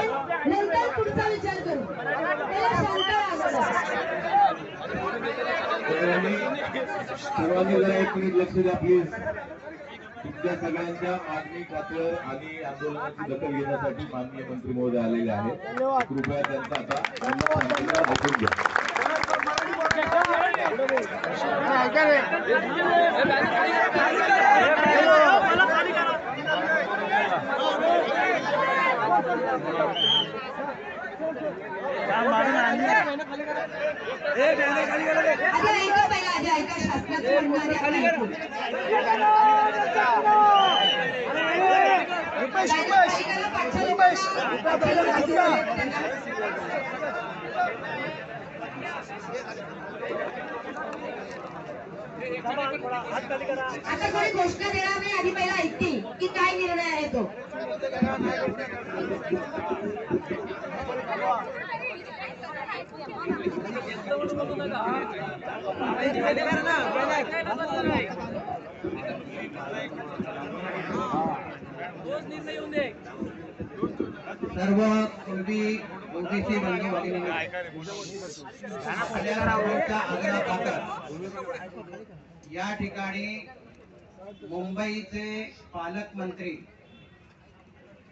नंतर पुढचा विचार करू. त्याला शांत राहावं सर्वांनी जरा एक मिनिट लक्ष द्या प्लीज तुमच्या सगळ्यांच्या मागणी खातर आणि आंदोलनाची दखल घेण्यासाठी माननीय मंत्री महोदय आलेले आहेत. कृपया त्यांचा आता ऐकून घ्या. आधी ऐका पहिला आधी ऐका शासनाचं म्हणणं आधी आपण ऐकू. ऐकायला पाठच्या लोकांना- पाठच्या लोकांना त्यांना- आता कोणी घोषणा देणार नाही आधी पहिला ऐकतील की काय निर्णय आहे तो. सर्व पूर्वी ओबीसी बंधू भगिनींनो, आपल्या सर्वांच्या आग्रहाखातर या ठिकाणी मुंबईचे पालकमंत्री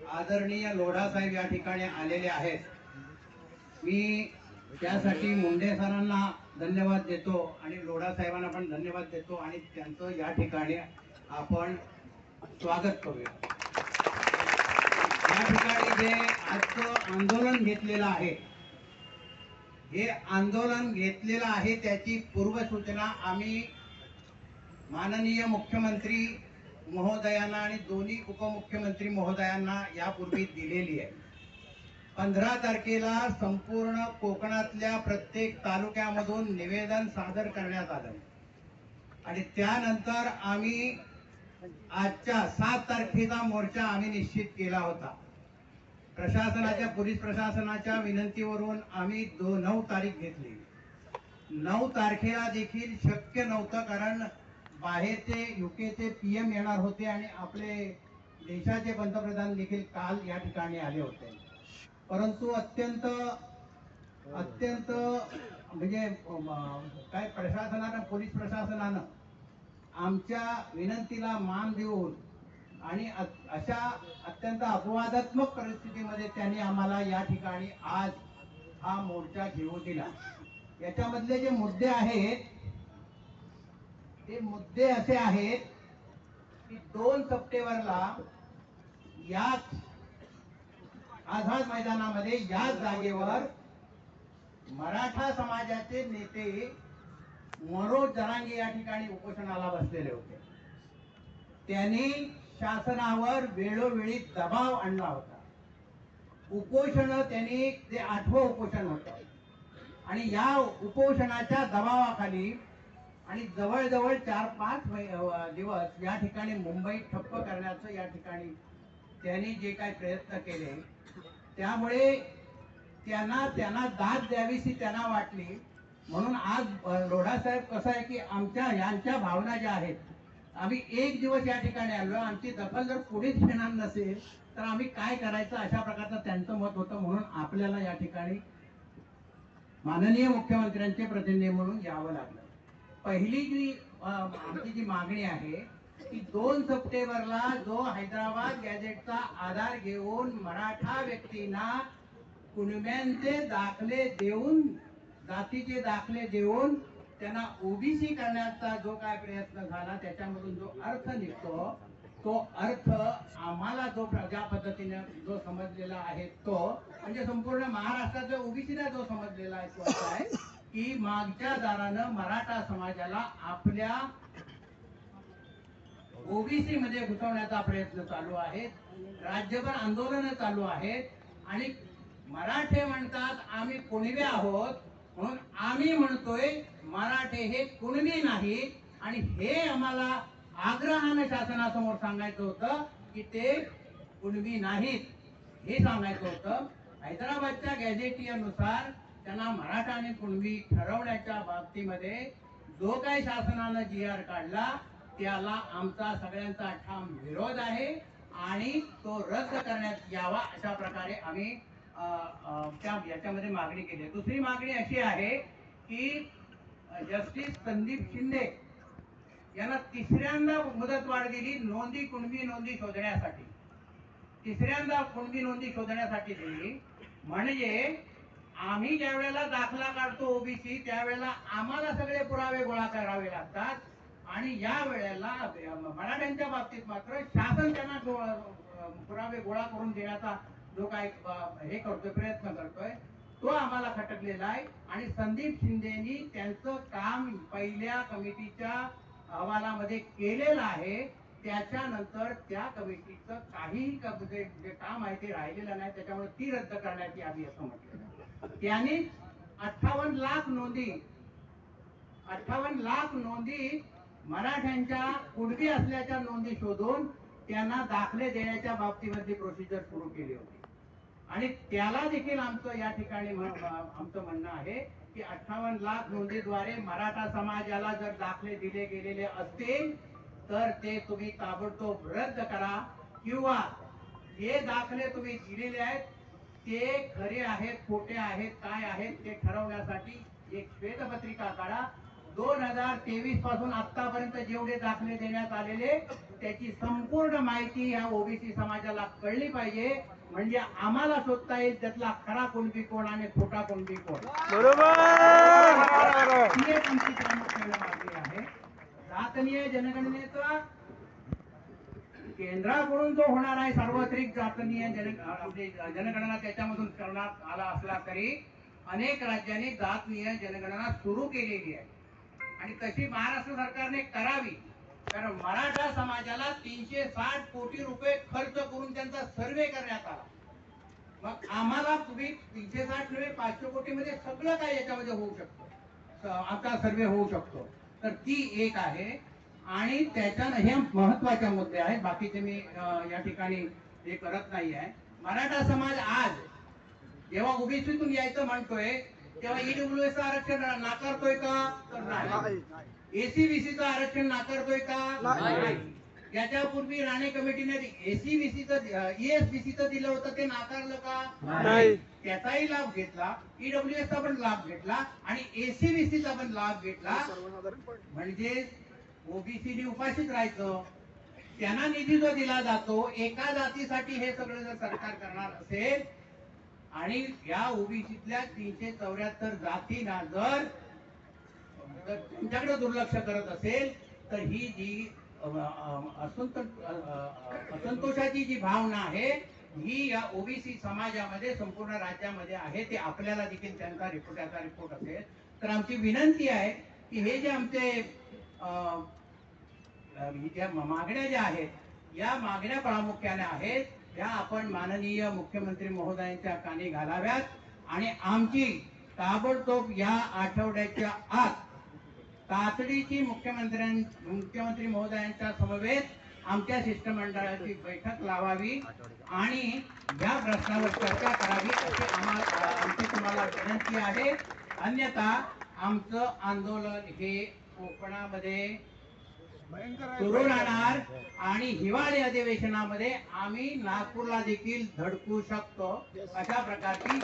आदरणीय लोढासाहेब या ठिकाणी आलेले आहेत. मी त्यासाठी मुंडे सरांना धन्यवाद देतो आणि लोढा साहेबांना पण धन्यवाद देतो आणि त्यांचं या ठिकाणी आपण स्वागत करूया. या ठिकाणी जे आजचं आंदोलन घेतलेलं आहे हे आंदोलन घेतलेलं आहे त्याची पूर्वसूचना आम्ही माननीय मुख्यमंत्री महोदयांना आणि दोन्ही उपमुख्यमंत्री महोदयांना यापूर्वी दिलेली आहे. पंधरा तारखेला संपूर्ण कोकणातल्या प्रत्येक तालुक्यामधून निवेदन सादर करण्यात आलं. आणि त्यानंतर आम्ही आजच्या सात तारखेचा मोर्चा आम्ही निश्चित केला होता. प्रशासनाच्या पोलीस प्रशासनाच्या विनंतीवरून आम्ही दो नऊ तारीख घेतली. नऊ तारखेला देखील शक्य नव्हतं कारण बाहेरचे युकेचे पीएम येणार होते आणि आपले देशाचे पंतप्रधान देखील काल या ठिकाणी आले होते. परंतु अत्यंत अत्यंत म्हणजे काय प्रशासनानं पोलीस प्रशासनानं आमच्या विनंतीला मान देऊन आणि अशा अत्यंत अपवादात्मक परिस्थितीमध्ये त्यांनी आम्हाला या ठिकाणी आज हा मोर्चा घेऊ दिला. याच्यामधले जे मुद्दे आहेत ते मुद्दे असे आहेत की दोन सप्टेंबरला याच आझाद मैदानामध्ये याच जागेवर मराठा समाजाचे नेते मनोज जरांगे या ठिकाणी उपोषणाला बसलेले होते. त्यांनी शासनावर वेळोवेळी दबाव आणला होता. उपोषण त्यांनी ते आठवं उपोषण होतं. आणि या उपोषणाच्या दबावाखाली आणि जवळजवळ चार पाच दिवस या ठिकाणी मुंबई ठप्प करण्याचं या ठिकाणी त्यांनी जे काही प्रयत्न केले त्यामुळे त्यांना त्यांना दाद द्यावीशी त्यांना वाटली. म्हणून आज लोढासाहेब कसं आहे की आमच्या यांच्या भावना ज्या आहेत आम्ही एक दिवस या ठिकाणी आलो. आमची दखल जर पुढेच घेणार नसेल तर आम्ही काय करायचं अशा प्रकारचं त्यांचं मत होतं. म्हणून आपल्याला या ठिकाणी माननीय मुख्यमंत्र्यांचे प्रतिनिधी म्हणून यावं लागलं. पहिली जी आमची जी मागणी आहे की दोन सप्टेंबरला जो हैदराबाद गॅजेटचा आधार घेऊन मराठा व्यक्तींना कुणब्यांचे दाखले देऊन जातीचे दाखले देऊन त्यांना ओबीसी करण्याचा जो काय प्रयत्न झाला त्याच्यामधून जो अर्थ निघतो तो अर्थ आम्हाला जो प्र- ज्या पद्धतीने जो समजलेला आहे तो म्हणजे संपूर्ण महाराष्ट्राच्या ओबीसीला जो समजलेला आहे तो असा आहे. की मागच्या दारानं मराठा समाजाला आपल्या ओबीसी मध्ये घुसवण्याचा प्रयत्न चालू आहे राज्यभर आंदोलन चालू आहेत. आणि मराठे म्हणतात आम्ही कुणबे आहोत. म्हणून आम्ही म्हणतोय मराठे हे कुणबी नाही. आणि हे आम्हाला आग्रहानं शासनासमोर सांगायचं होतं की ते कुणबी नाहीत. हे सांगायचं होतं. हैदराबादच्या गॅझेटियनुसार त्यांना मराठा आणि कुणबी ठरवण्याच्या बाबतीमध्ये जो काही शासनानं जी आर काढला त्याला आमचा सगळ्यांचा ठाम विरोध आहे आणि तो रद्द करण्यात यावा अशा प्रकारे आम्ही त्या याच्यामध्ये मागणी केली आहे. दुसरी मागणी अशी आहे की जस्टिस संदीप शिंदे यांना तिसऱ्यांदा मुदतवाढ दिली नोंदी कुणबी नोंदी शोधण्यासाठी तिसऱ्यांदा कुणबी नोंदी शोधण्यासाठी दिली म्हणजे आम्ही ज्या वेळेला दाखला काढतो ओबीसी त्यावेळेला आम्हाला सगळे पुरावे गोळा करावे लागतात. आणि या वेळेला मराठ्यांच्या बाबतीत मात्र शासन त्यांना पुरावे गोळा करून देण्याचा जो काही हे करतोय प्रयत्न करतोय. तो आम्हाला खटकलेला आहे. आणि संदीप शिंदेनी त्यांचं काम पहिल्या कमिटीच्या अहवालामध्ये केलेलं आहे. त्याच्यानंतर त्या कमिटीचं काही जे काम आहे ते राहिलेलं नाही. त्याच्यामुळे ती रद्द करण्यात यावी असं म्हटलं. त्यांनी अठ्ठावन्न लाख नोंदी. अठ्ठावन्न लाख नोंदी मराठ्यांच्या कुणबी असल्याच्या नोंदी शोधून त्यांना दाखले देण्याच्या बाबतीमध्ये प्रोसिजर सुरू केली होती. आणि त्याला देखील आमचं या ठिकाणी आमचं म्हणणं आहे की अठ्ठावन्न लाख नोंदीद्वारे मराठा समाजाला जर दाखले दिले गेलेले असतील तर ते तुम्ही ताबडतोब रद्द करा. किंवा जे दाखले तुम्ही दिलेले आहेत ते खरे आहेत खोटे आहेत काय आहेत ते ठरवण्यासाठी एक श्वेतपत्रिका काढा. दोन हजार तेवीसपासून आतापर्यंत जेवढे दाखले देण्यात आलेले त्याची संपूर्ण माहिती या ओबीसी समाजाला कळली पाहिजे. म्हणजे आम्हाला शोधता येईल त्यातला खरा कुणबी कोण आणि खोटा कुणबी कोण. मागणी आहे. जातनीय जनगणनेचा केंद्राकडून जो होणार आहे सार्वत्रिक जातनीय जन म्हणजे जनगणना त्याच्यामधून करण्यात आला असला तरी अनेक राज्यांनी जातनीय जनगणना सुरू केलेली आहे. आणि तशी महाराष्ट्र सरकारने करावी. कारण मराठा समाजाला तीनशे साठ कोटी रुपये खर्च करून त्यांचा सर्वे करण्यात आला. मग आम्हाला तुम्ही तीनशे साठ नव्हे पाचशे कोटी मध्ये सगळं काय याच्यामध्ये होऊ शकतं? आता सर्वे होऊ शकतो. तर ती एक आहे. आणि त्याच्यानं हे महत्त्वाचे मुद्दे आहेत. बाकीचे मी या ठिकाणी हे करत नाही आहे मराठा समाज आज जेव्हा ओबीसीतून यायचं म्हणतोय तेव्हा ईडब्ल्यू एस आरक्षण नाकारतोय का? तर नाही. एसीबीसीचं आरक्षण नाकारतोय का? नाही. याच्यापूर्वी राणे कमिटीने एसीबीसीचं ईएसबीसीचं दिलं होतं ते नाकारलं का? नाही. त्याचाही लाभ घेतला. ईडब्ल्यू चा पण लाभ घेतला आणि एसीबीसी चा पण लाभ घेतला. म्हणजे ओबीसी उपाशीच राहायचं. त्यांना निधी जो दिला जातो एका जातीसाठी हे सगळं जर सरकार करणार असेल आणि या ओबीसीतल्या तीनशे चौऱ्याहत्तर जातींना जर तुमच्याकडे त्यांच्याकडे दुर्लक्ष करत असेल तर ही जी असंतोषाची जी भावना आहे ही या ओबीसी समाजामध्ये संपूर्ण राज्यामध्ये आहे ते आपल्याला देखील त्यांचा रिपोर्ट याचा रिपोर्ट असेल. तर आमची विनंती आहे की हे जे आमचे त्या ज्या मागण्या ज्या आहेत या मागण्या प्रामुख्याने आहेत त्या आपण माननीय मुख्यमंत्री महोदयांच्या कानी घालाव्यात आणि आमची ताबडतोब या आठवड्याच्या आत तातडीची मुख्यमंत्र्यां मुख्यमंत्री महोदयांच्या समवेत आमच्या शिष्टमंडळाची बैठक लावावी आणि या प्रश्नावर चर्चा करावी अशी आम्हाला आमची तुम्हाला विनंती आहे. अन्यथा आमचं आंदोलन हे कोकणामध्ये सुरू राहणार आणि हिवाळी अधिवेशनामध्ये आम्ही नागपूरला देखील धडकू शकतो. अशा प्रकारची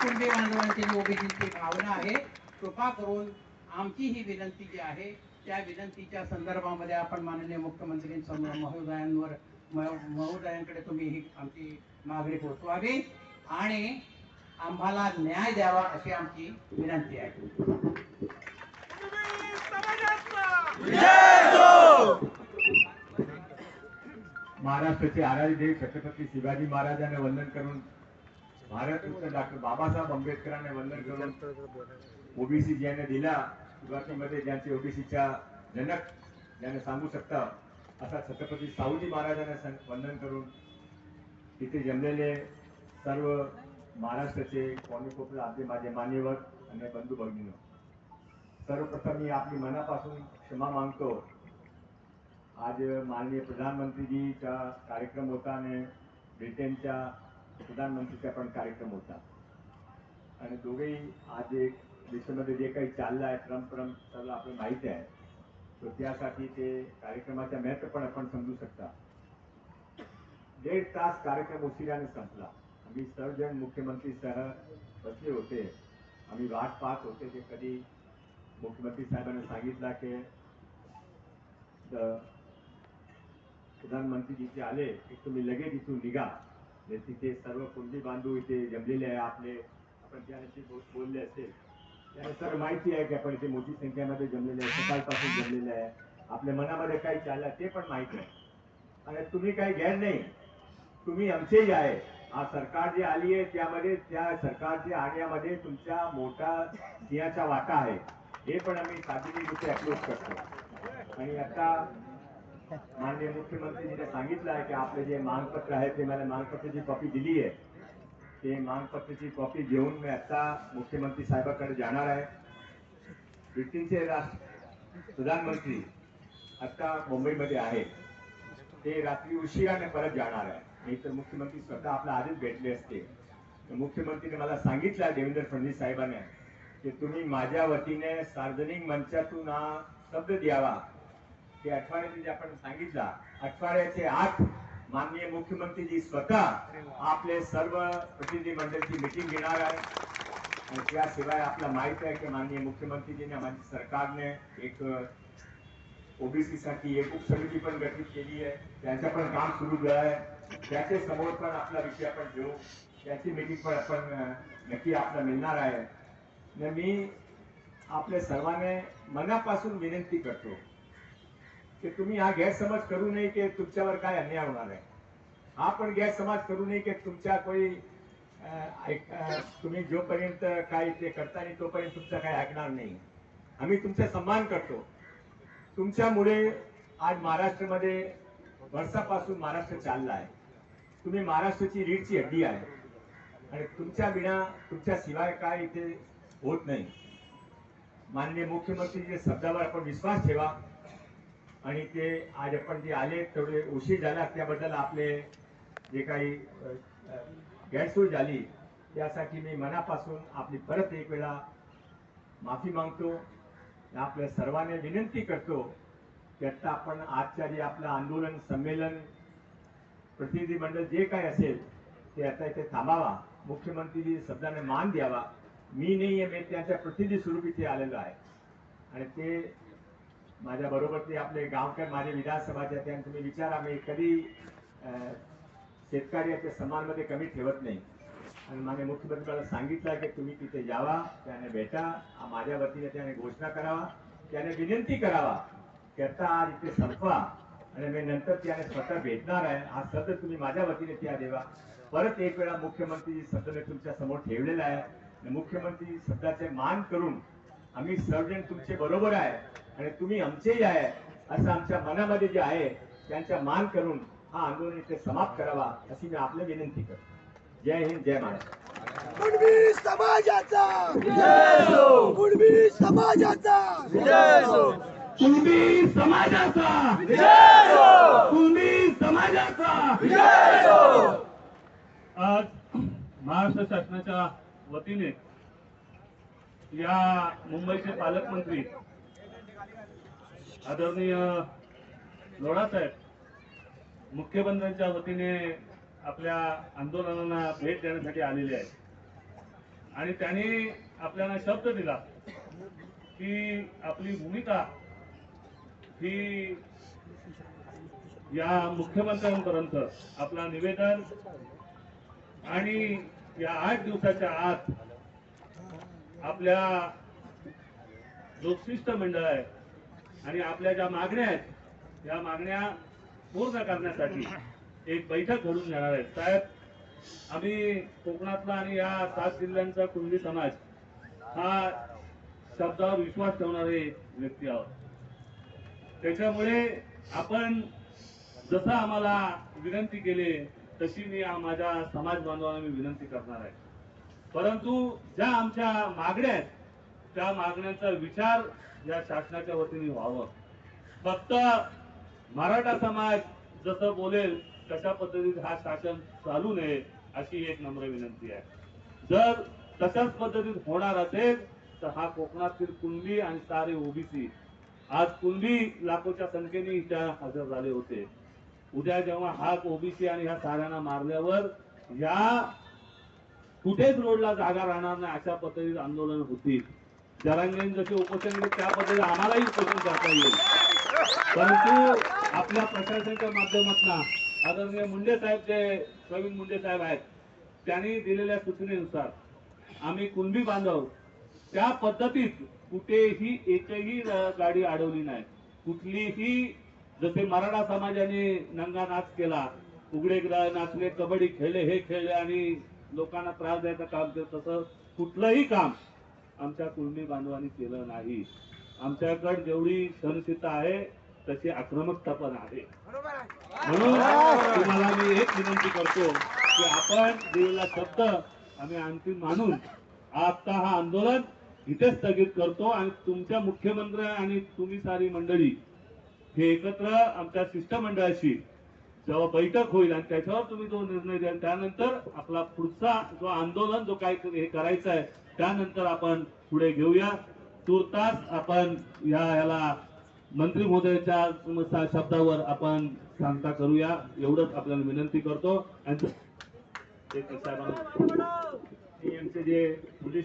कुणबी बांधवांची ओबीसीची भावना आहे. कृपा करून आमची ही विनंती जी आहे त्या विनंतीच्या संदर्भामध्ये आपण माननीय मुख्यमंत्री महोदयांवर म- महोदयांकडे तुम्ही ही आमची मागणी पोहोचवावी आणि आम्हाला न्याय द्यावा अशी आमची विनंती आहे. महाराष्ट्राचे आराध्य देव छत्रपती शिवाजी महाराजांना वंदन करून भारतरत्न डॉक्टर बाबासाहेब आंबेडकरांना वंदन करून ओबीसी ज्याने दिला. सुरुवातीमध्ये ज्यांचे ओबीसीच्या जनक ज्यांना सांगू शकता असा छत्रपती साहूजी महाराजांना वंदन करून तिथे जमलेले सर्व महाराष्ट्राचे कोणी कोपरे आपले माझे मान्यवर आणि बंधू भगिनी सर्वप्रथम मी आपली मनापासून क्षमा मागतो. आज माननीय प्रधानमंत्री जी का कार्यक्रम होता आणि ब्रिटनच्या प्रधानमंत्रीचा पण कार्यक्रम होता. आणि दोघेही आज एक देशामध्ये जे काही चाललं आहे ट्रम्प ट्रम्प सर्व आपल्याला माहिती आहे. तर त्यासाठी ते कार्यक्रमाचा महत्त्व पण आपण समजू शकता. दीड तास कार्यक्रम उशिराने संपला. आम्ही सर्वजण मुख्यमंत्री सह बसले होते. आम्ही वाट पाहत होते ते कधी मुख्यमंत्री साहेबांनी सांगितला की प्रधानमंत्री जिथे आले की तुम्ही लगेच इथून निघा. म्हणजे तिथे सर्व कुंडी बांधू इथे जमलेले आहे आपले आपण ज्यांची बोलले असेल त्याने सर्व माहिती आहे की आपण इथे मोठी संख्येमध्ये जमलेले आहे सकाळपासून जमलेले आहे आपल्या मनामध्ये काही चाललं ते पण माहिती आहे. आणि तुम्ही काही गैर नाही. तुम्ही आमचेही आहे. हा सरकार जे आली आहे त्यामध्ये त्या सरकारच्या आण्यामध्ये तुमच्या मोठा सिंहाचा वाटा आहे. हे पण आम्ही सातत्याने अप्रोच करतो. आणि आता माननीय मुख्यमंत्रीजीने सांगितलं आहे की आपले जे मागपत्र आहे ते मला मागपत्राची कॉपी दिली आहे ते मागपत्राची कॉपी घेऊन मी आता मुख्यमंत्री साहेबांकडे जाणार आहे. ब्रिटनचे राष्ट्र प्रधानमंत्री आता मुंबईमध्ये आहे ते रात्री उशिराने परत जाणार आहे. नाही तर मुख्यमंत्री स्वतः आपला आधीच भेटले असते. तर मुख्यमंत्रीने मला सांगितलं देवेंद्र फडणवीस साहेबांनी. की तुम्ही माझ्या वतीने सार्वजनिक मंचातून हा शब्द द्यावा. की आठवड्याचे जे आपण सांगितला आठवड्याचे आठ माननीय मुख्यमंत्रीजी स्वतः आपले सर्व प्रतिनिधी मंडळची मिटिंग घेणार आहे आणि त्याशिवाय आपला माहीत आहे की माननीय मुख्यमंत्रीजीने माझ्या सरकारने एक ओबीसी साठी एक उपसमिती पण गठीत केली आहे. त्यांचं पण काम सुरू आहे. त्याचे समोर पण आपला विषय आपण घेऊ. त्याची मीटिंग पण आपण नक्की आपल्याला मिळणार आहे. मी आपल्या सर्वांना मनापासून विनंती करतो की तुम्ही हा गैरसमज करू नये की तुमच्यावर काय अन्याय होणार आहे. हा पण गैरसमज करू नये की तुमच्या कोणी ऐक- तुम्ही जोपर्यंत काय ते करता नाही तोपर्यंत तुमचा काय ऐकणार नाही. आम्ही तुमचा सन्मान करतो. तुमच्यामुळे आज महाराष्ट्रामध्ये वर्षापासून महाराष्ट्र चालला आहे. तुम्ही महाराष्ट्राची रीडची हड्डी आहे. आणि तुमच्या विना तुमच्या शिवाय काय इथे होत नाही. माननीय मुख्यमंत्रीच्या शब्दावर आपण विश्वास ठेवा. आणि ते आज आपण जे आले तेवढे उशीर झाला त्याबद्दल आपले जे काही गैरसोय झाली त्यासाठी मी मनापासून आपली परत एक वेळा माफी मागतो. आपल्या सर्वांना विनंती करतो की आत्ता आपण आजच्या जे आपलं आंदोलन संमेलन प्रतिनिधी मंडळ जे काय असेल ते आता इथे थांबावा. मुख्यमंत्री शब्दाने मान द्यावा. मी नाही आहे मी त्यांच्या प्रतिनिधी स्वरूप इथे आलेलो आहे. आणि ते माझ्या बरोबर ते आपले गावकर माझे विधानसभाचे आहेत, मी तुम्ही विचारा मी कधी शेतकरी शेतकऱ्याच्या समानमध्ये कमी ठेवत नाही. आणि माझ्या मुख्यमंत्र्याला सांगितलं की तुम्ही तिथे जावा त्याने भेटा माझ्या वतीने त्याने घोषणा करावा त्याने विनंती करावा त्याचा आज इथे संपवा. आणि मी नंतर त्याने स्वतः भेटणार आहे. हा शब्द तुम्ही माझ्या वतीने त्या देवा. परत एक वेळा मुख्यमंत्री शब्द मी तुमच्यासमोर ठेवलेला आहे. मुख्यमंत्री शब्दाचे मान करून आम्ही सर्वजण तुमचे बरोबर आहे आणि तुम्ही आमचेही आहे असं आमच्या मनामध्ये जे आहे त्यांचा मान करून हा आंदोलन इथे समाप्त करावा अशी मी आपल्या विनंती करतो. जय हिंद जय महाराष्ट्र. कुणबी समाजाचा! कुणबी समाजाचा! कुणबी समाजाचा! कुणबी समाजाचा! आज महाराष्ट्र शासनाच्या वतीने या मुंबईचे पालकमंत्री आदरणीय लोढासाहेब मुख्यमंत्र्यांच्या वतीने आपल्या आंदोलनाला भेट देण्यासाठी आलेले आहेत. आणि त्यांनी आपल्याला शब्द दिला की आपली भूमिका ही या मुख्यमंत्र्यांपर्यंत आपला निवेदन आणि या आठ दिवसाच्या आत आपल्या जो शिष्टमंडळ आहे आणि आपल्या ज्या मागण्या आहेत या मागण्या पूर्ण करण्यासाठी एक बैठक घडून जाणार आहे साहेब आम्ही कोकणातला आणि या सात जिल्ह्यांचा कुणबी समाज हा शब्दावर विश्वास ठेवणारे व्यक्ती आहोत. त्याच्यामुळे आपण जसं आम्हाला विनंती केली तशी मी माझ्या समाज बांधवांना मी विनंती करणार आहे. परंतु ज्या आमच्या मागण्या आहेत त्या मागण्यांचा विचार या शासनाच्या वतीने व्हावं. फक्त मराठा समाज जसं बोलेल तशा पद्धतीत हा शासन चालू नये अशी एक नम्र विनंती आहे. जर तशाच पद्धतीत होणार असेल तर हा कोकणातील कुणबी आणि सारे ओबीसी आज कुणबी लाखोच्या संख्येने इथे हजर झाले होते. उद्या जेव्हा हा ओबीसी आणि ह्या साऱ्यांना मारल्यावर या कुठेच रोडला जागा राहणार नाही अशा पद्धतीत आंदोलन होतील. जरांगेन जसे उपोषण केले त्या पद्धतीने आम्हालाही उपोषण करता येईल. परंतु आपल्या प्रशासनाच्या माध्यमातून आदरणीय मुंडे साहेब जे प्रवीण मुंडे साहेब आहेत त्यांनी दिलेल्या सूचनेनुसार आम्ही कुणबी बांधव त्या पद्धतीत कुठेही एकही गाडी अडवली नाही. कुठलीही जसे मराठा समाजाने नंगा नाच केला उघडे ग्रह नाचले कबड्डी खेळले हे खेळले आणि लोकांना त्रास द्यायचं काम केलं तसं कुठलंही काम आमच्या कुणबी बांधवांनी केलं नाही. आमच्याकडे जेवढी सहनशीलता आहे तशी आक्रमकता पण आहे. म्हणून तुम्हाला मी एक विनंती करतो की आपण दिलेला शब्द आम्ही अंतिम मानून आता हा आंदोलन इथे स्थगित करतो आणि तुमच्या मुख्यमंत्री आणि तुम्ही सारी मंडळी हे एकत्र आमच्या शिष्टमंडळाशी जेव्हा बैठक होईल आणि त्याच्यावर तुम्ही जो निर्णय द्याल त्यानंतर आपला पुढचा जो आंदोलन जो काय हे करायचं आहे त्यानंतर आपण पुढे घेऊया. तुर्तास आपण या ह्याला मंत्री महोदयाच्या शब्दावर आपण शांता करूया. एवढंच आपल्याला विनंती करतो. आणि आमचे जे पोलीस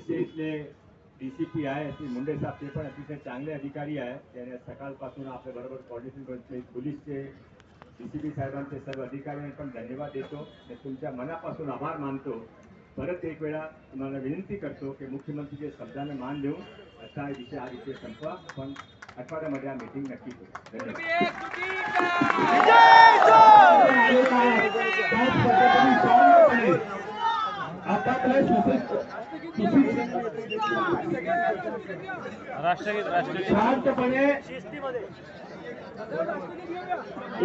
स्टेशनचे डीसीपी आहे श्री मुंडे साहेब ते पण अतिशय चांगले अधिकारी आहे त्याने सकाळपासून आपल्या बरोबर कॉर्डिनेशन डी पोलीसचे डीसीपी साहेबांचे सर्व अधिकाऱ्यांना पण धन्यवाद देतो आणि तुमच्या मनापासून आभार मानतो परत एक वेळा तुम्हाला विनंती करतो की मुख्यमंत्रीचे शब्दाने मान देऊन असा विषय हा विषय संपवा पण आठवड्यामध्ये हा मीटिंग नक्की करू धन्यवाद शांतपणे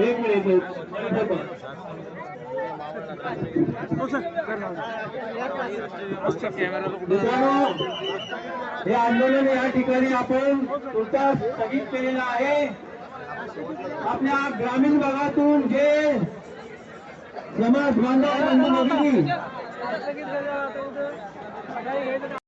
एक मिनिट मित्रांनो हे आंदोलन या ठिकाणी आपण तुमचा स्थगित केलेलं आहे. आपल्या ग्रामीण भागातून जे समाज बांधव